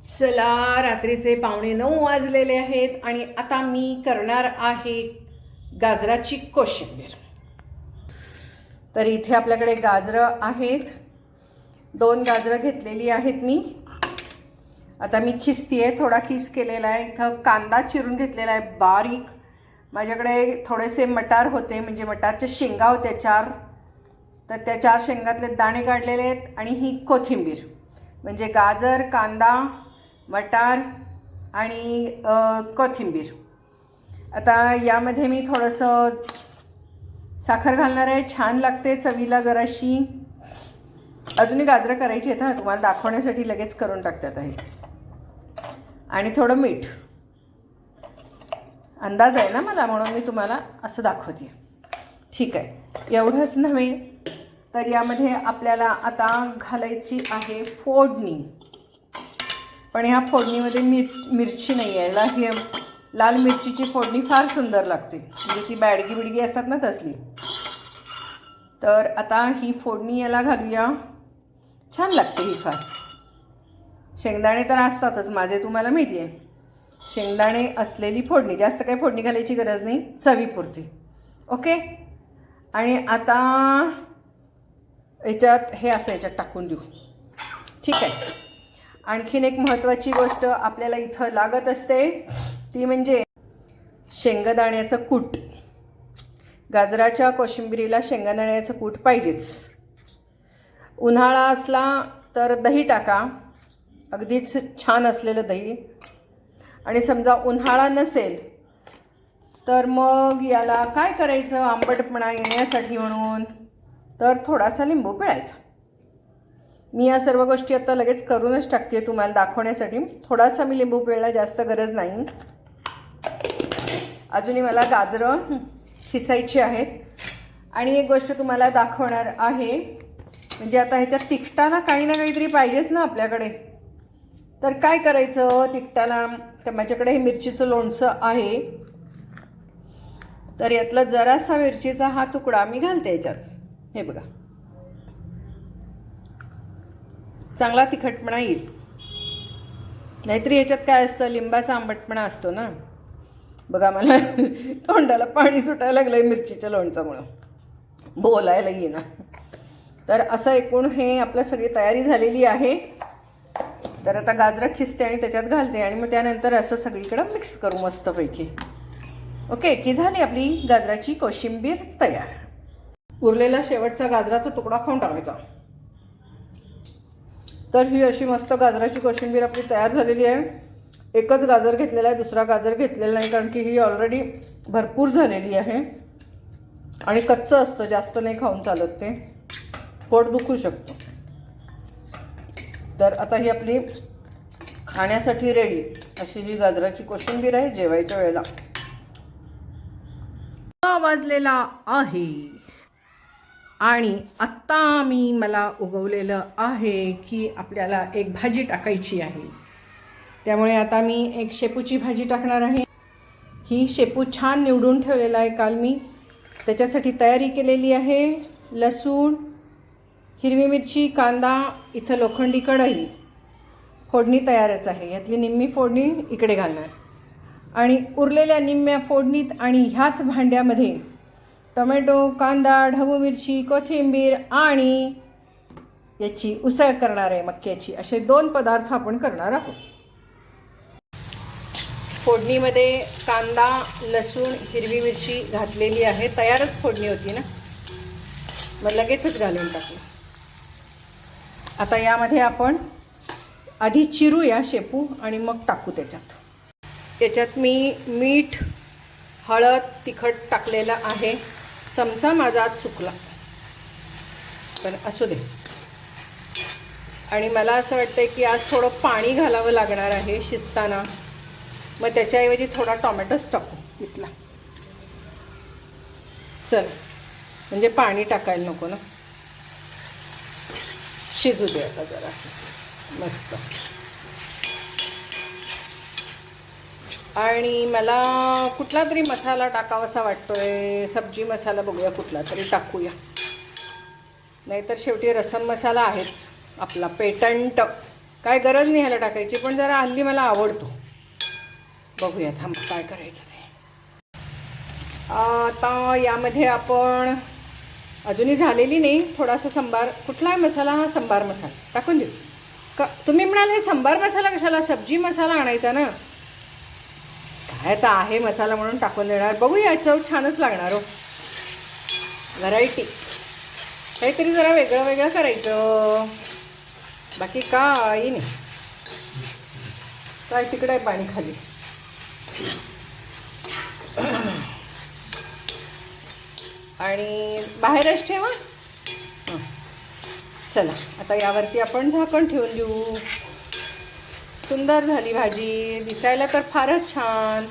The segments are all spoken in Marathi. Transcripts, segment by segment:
चला रात्रीचे पावणे नऊ वाजलेले आहेत आणि आता मी करणार आहे गाजराची कोशिंबीर. तर इथे आपल्याकडे गाजरं आहेत. दोन गाजरं घेतलेली आहेत मी. आता मी खिसतीये थोडा खिस केलेला आहे. इथं कांदा चिरून घेतलेला आहे बारीक. माझ्याकडे थोडेसे मटार होते म्हणजे मटारच्या शेंगा होत्या चार. तर त्या चार शेंगातले दाणे काढलेले आहेत आणि ही कोथिंबीर. म्हणजे गाजर कांदा मटार आणि कोथिंबीर. आता यामध्ये मी थोडंसं साखर घालणार आहे. छान लागते चवीला जराशी. अजूनही गाजरं करायची आहेत ना तुम्हाला दाखवण्यासाठी लगेच करून टाकतात आहे आणि थोडं मीठ. अंदाज आहे ना मला म्हणून मी तुम्हाला असं दाखवते. ठीक आहे. एवढंच नव्हे तर यामध्ये आपल्याला आता घालायची आहे फोडणी. पण ह्या फोडणीमध्ये मिर मिरची नाही आहे. ला ही लाल मिरचीची फोडणी फार सुंदर लागते. म्हणजे ती बॅडगी बिडगी असतात ना तसली. तर आता ही फोडणी याला घालूया. छान लागते ही फार. शेंगदाणे तर असतातच. माझे तुम्हाला माहिती आहे. शेंगदाणे असलेली फोडणी. जास्त काही फोडणी घालायची गरज नाही. चवीपुरती. ओके? आणि आता याच्यात हे असं याच्यात टाकून देऊ. ठीक आहे. आणखीन एक महत्त्वाची गोष्ट आपल्याला इथं लागत असते. ती म्हणजे शेंगदाण्याचं कूट. गाजराच्या कोशिंबिरीला शेंगदाण्याचं कूट पाहिजेच. उन्हाळा असला तर दही टाका. अगदीच छान असलेलं दही. आणि समजा उन्हाळा नसेल तर मग याला काय करायचं? आंबटपणा येण्यासाठी म्हणून. तर थोडासा लिंबू पिळायचा. मी या सर्व गोष्टी आता लगेच करूनच टाकते तुम्हाला दाखवण्यासाठी. थोडासा मी लिंबू पिळला जास्त गरज नाही. अजूनही मला गाजरं खिसायची आहेत. आणि एक गोष्ट तुम्हाला दाखवणार आहे. म्हणजे आता ह्याच्यात तिखटाला काही ना काहीतरी पाहिजेच ना आपल्याकडे. तर काय करायचं तिखटाला? तर माझ्याकडे हे मिरचीचं लोणचं आहे. तर यातला जरासा मिरचीचा हा तुकडा मी घालते याच्यात. हे बघा. चांगला तिखटपणा येईल. नाहीतरी याच्यात काय असतं लिंबाचा आंबटपणा असतो ना. बघा मला तोंडाला पाणी सुटायला लागलं आहे मिरचीच्या लोणच्यामुळं. बोलायला येईना. तर असं एकूण हे आपलं सगळी तयारी झालेली आहे. तर आता गाजरं खिसते आणि त्याच्यात घालते आणि मग त्यानंतर असं सगळीकडं मिक्स करू मस्तपैकी. ओके की झाली आपली गाजराची कोशिंबीर तयार. उरलेला शेवटचा गाजराचा तुकडा खाऊन टाकायचा. तर ही अशी मस्त गाजराची कोशिंबीर आपली तयार झालेली आहे. एकच गाजर घेतलेला आहे दुसरा गाजर घेतलेला नाही कारण की ही ऑलरेडी भरपूर झालेली आहे. आणि कच्चं असतं जास्त नाही खाऊन चालत ते. पोट दुखू शकतो. तर आता ही आपली खाण्यासाठी रेडी अशी ही गाजराची कोशिंबीर आहे जेवायच्या वेळेला. वाजलेला आहे. आणि आत्ता मी मला उगवलेलं आहे की आपल्याला एक भाजी टाकायची आहे. त्यामुळे आता मी एक शेपूची भाजी टाकणार आहे. ही शेपू छान निवडून ठेवलेला आहे काल मी. त्याच्यासाठी तयारी केलेली आहे लसूण हिरवी मिरची कांदा इथं लोखंडी कढई. फोडणी तयारच आहे. यातली निम्मी फोडणी इकडे घालणार. आणि उरलेल्या निम्म्या फोडणीत आणि ह्याच भांड्यामध्ये टोमॅटो कांदा ढबू मिरची कोथिंबीर आणि याची उसळ करणार आहे मक्याची असे दोन पदार्थ आपण करणार आहोत. फोडणीमध्ये कांदा लसूण हिरवी मिरची घातलेली आहे. तयारच फोडणी होती ना? मग लगेचच घालून टाकू. आता यामध्ये आपण आधी चिरूया शेपू आणि मग टाकू त्याच्यात. याच्यात मी मीठ हळद तिखट टाकलेलं आहे. चमचा माझा आज चुकला. पण असू दे. आणि मला असं वाटतं की आज थोडं पाणी घालावं लागणार आहे शिजताना. मग त्याच्याऐवजी थोडा टॉमॅटोच टाकू इथला चल म्हणजे पाणी टाकायला नको ना. शिजू दे आता जरासं. मस्त. आणि मला कुठला तरी मसाला टाकावासा वाटतोय. सब्जी मसाला बघूया कुठला तरी टाकूया. नाहीतर शेवटी रसम मसाला आहेच आपला पेटंट. काय गरज नाही ह्याला टाकायची पण जरा हल्ली मला आवडतो. बघूया थांब काय करायचं ते. आता यामध्ये आपण अजूनही झालेली नाही थोडासा संबार. कुठला आहे मसाला? हा संबार मसाला. टाकून देऊ. का तुम्ही म्हणाल हे संबार मसाला कशाला? सब्जी मसाला आणायचा ना. हे तर आहे मसाला म्हणून टाकून देणार. बघूया चव छानच लागणार हो. व्हरायटी काहीतरी जरा वेगळं वेगळं करायचं. बाकी काही नाही. काय तिकडे आहे पाणी खाली? आणि बाहेरच ठेवा? चला आता यावरती आपण झाकण ठेवून देऊ. सुंदर झाली भाजी. दिसायला तर फारच छान.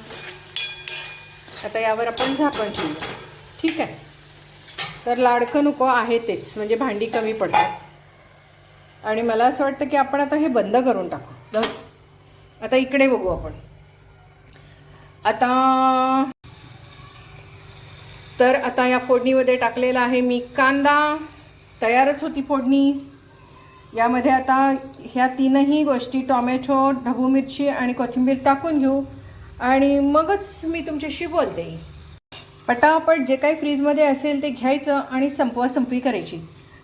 आता यावर आपण झाकण ठेवू. ठीक आहे. तर लाडकं नको आहे तेच म्हणजे भांडी कमी पडतात. आणि मला असं वाटतं की आपण आता हे बंद करून टाकू. जाऊ. आता इकडे बघू आपण. आता तर आता या फोडणीमध्ये टाकलेला आहे मी कांदा. तयारच होती फोडणी. यामध्ये आता ह्या तीनही गोष्टी टॉमॅटो ढबू मिरची आणि कोथिंबीर टाकून घेऊ. आणि मगच मी तुमच्याशी बोलते. पटापट जे काही फ्रीजमध्ये असेल ते घ्यायचं आणि संपवा संपवी करायची.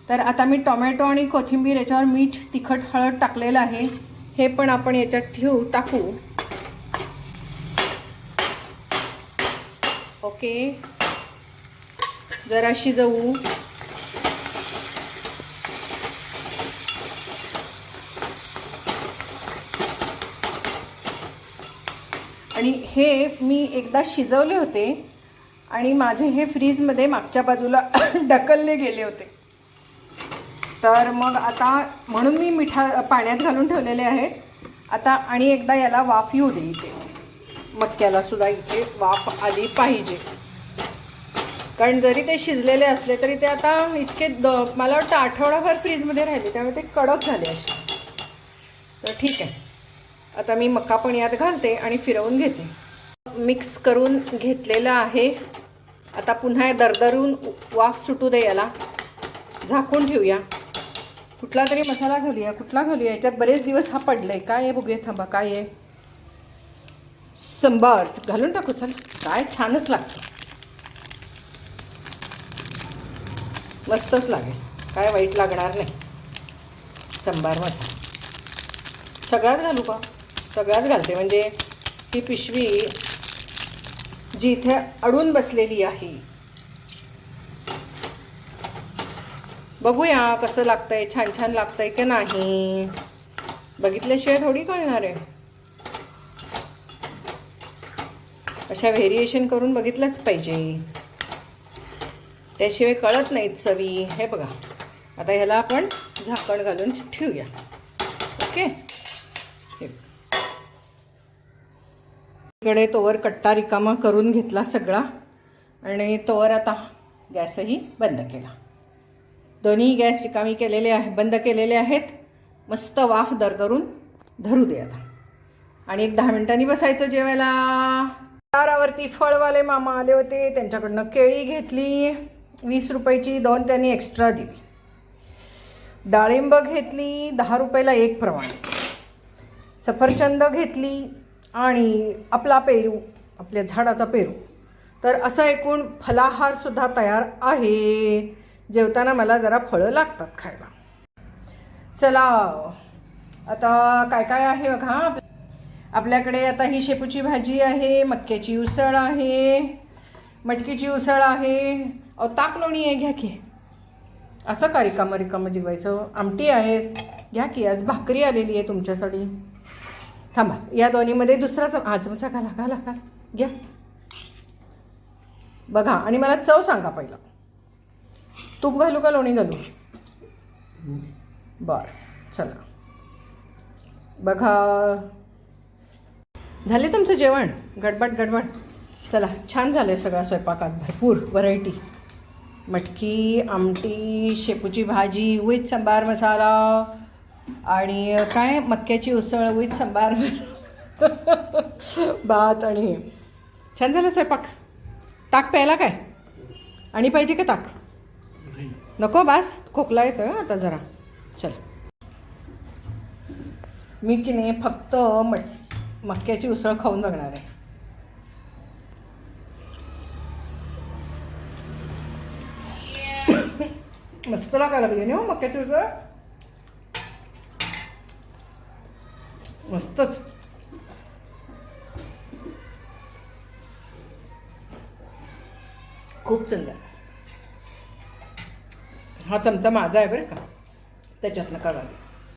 तर आता मी टोमॅटो आणि कोथिंबीर याच्यावर मीठ तिखट हळद टाकलेलं आहे. हे पण आपण याच्यात ठेवू टाकू. ओके. जरा शिजवू आणि हे मी एकदा शिजवले होते आणि माझे हे फ्रीजमध्ये मागच्या बाजूला ढकलले गेले होते. तर मग आता म्हणून मी मिठा पाण्यात घालून ठेवलेले आहेत. आता आणि एकदा याला वाफ येऊ दे इथे. मक्याला सुद्धा इथे वाफ आली पाहिजे. कारण जरी ते शिजलेले असले तरी ते आता इतके द मला वाटतं आठवडाभर फ्रीजमध्ये राहिले त्यामुळे ते कडक झाले असे. तर ठीक आहे. आता मी मका पण यात घालते आणि फिरवून घेते. मिक्स करून घेतलेलं आहे. आता पुन्हा दरदरून वाफ सुटू दे याला. झाकून ठेवूया. कुठला तरी मसाला घालूया. कुठला घालूया? याच्यात बरेच दिवस हा पडलाय. काय आहे बघूया. थांबा काय आहे? संबार. घालून टाकू चल. काय छानच लागतं. मस्तच लागेल. काय वाईट लागणार नाही. संबार मसाला. सगळाच घालू का? सगळाच घालते. म्हणजे ही पिशवी जी इथे अडून बसलेली आहे. बघूया कसं लागतंय छान छान लागतंय की नाही. बघितल्याशिवाय थोडी कळणार आहे. अशा व्हेरिएशन करून बघितलंच पाहिजे. त्याशिवाय कळत नाहीत चवी हे बघा. आता ह्याला आपण झाकण घालून ठेवूया. ओके? इकडे तोवर कट्टा रिकामा करून घेतला सगळा आणि तोवर आता गॅसही बंद केला. दोन्ही गॅस रिकामी केलेले आहे बंद केलेले आहेत. मस्त वाफ दरदरून धरू दे आता. आणि एक दहा मिनिटांनी बसायचं जेवायला. दारावरती फळवाले मामा आले होते त्यांच्याकडनं केळी घेतली. वीस रुपयाची दोन त्यांनी एक्स्ट्रा दिली. डाळिंब घेतली दहा रुपयाला एक प्रमाण. सफरचंद घेतली आणि आपला पेरू आपल्या झाडाचा पेरू. तर असं एकूण फलाहारसुद्धा तयार आहे. जेवताना मला जरा फळं लागतात खायला. चला आता काय काय आहे बघा? आपल्याकडे आता ही शेपूची भाजी आहे मक्याची उसळ आहे मटकीची उसळ आहे. अहो ताक लोणी आहे घ्या की. असं का रिकामं रिकामं जिवायचं? आमटी आहेस. घ्या की आज भाकरी आलेली आहे तुमच्यासाठी. थांबा या दोन्हीमध्ये दुसराच हा चमचा घाला घाला घाला. घ्या. बघा आणि मला चव सांगा पहिला. तूप घालू का लोणी घालू? बर चला. बघा. झाले तुमचं जेवण? गडबड गडबड. चला छान झालं आहे सगळा स्वयंपाकात भरपूर व्हरायटी मटकी आमटी शेपूची भाजी विथ सांबार मसाला आणि काय मक्याची उसळ विथ सांबार भात आणि. छान झालं स्वयंपाक. ताक प्यायला काय? आणि पाहिजे का ताक? नको बास खोकला येतं आता जरा. चल. मी की नाही फक्त मट मक्याची उसळ खाऊन बघणार आहे. मस्त लागायला लागली ना हो मक्याची उसळ? मस्तच. खूप सुंदर हा चमचा माझा आहे बरं का. त्याच्यातनं करावी